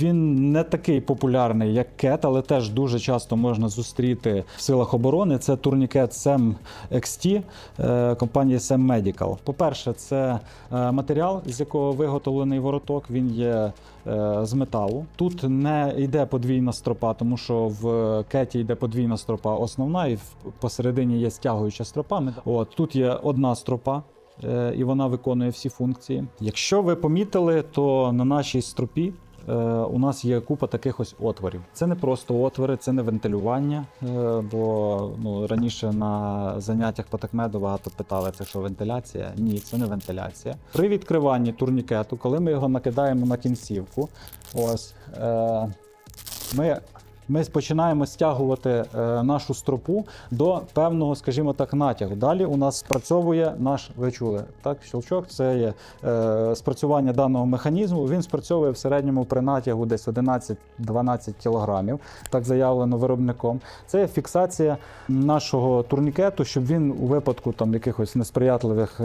Він не такий популярний, як кет, але теж дуже часто можна зустріти в силах оборони. Це турнікет SEM XT е, компанії SEM Medical. По-перше, це е, матеріал, з якого виготовлений вороток. Він є е, з металу. Тут не йде подвійна стропа, тому що в кеті йде подвійна стропа основна, і посередині є стягуюча стропа. От тут є одна стропа. І вона виконує всі функції. Якщо ви помітили, то на нашій стропі у нас є купа таких ось отворів. Це не просто отвори, це не вентилювання. е, Бо ну, раніше на заняттях по такмеду багато питали, це що вентиляція? Ні, це не вентиляція. При відкриванні турнікету, коли ми його накидаємо на кінцівку, ось е, ми. Ми починаємо стягувати е, нашу стропу до певного, скажімо так, натягу. Далі у нас спрацьовує наш, ви чули, так, щелчок, це є е, спрацювання даного механізму. Він спрацьовує в середньому при натягу десь 11-12 кілограмів, так заявлено виробником. Це є фіксація нашого турнікету, щоб він у випадку там якихось несприятливих.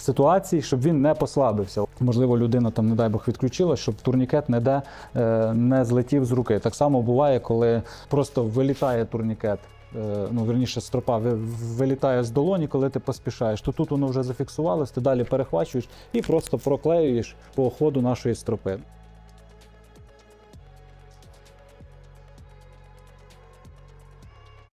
Ситуацій, щоб він не послабився. Можливо, людина там, не дай Бог, відключила, щоб турнікет не де е, не злетів з руки. Так само буває, коли просто вилітає турнікет. е, Ну, верніше, стропа ви- вилітає з долоні, коли ти поспішаєш, то тут воно вже зафіксувалось, ти далі перехвачуєш і просто проклеюєш по ходу нашої стропи.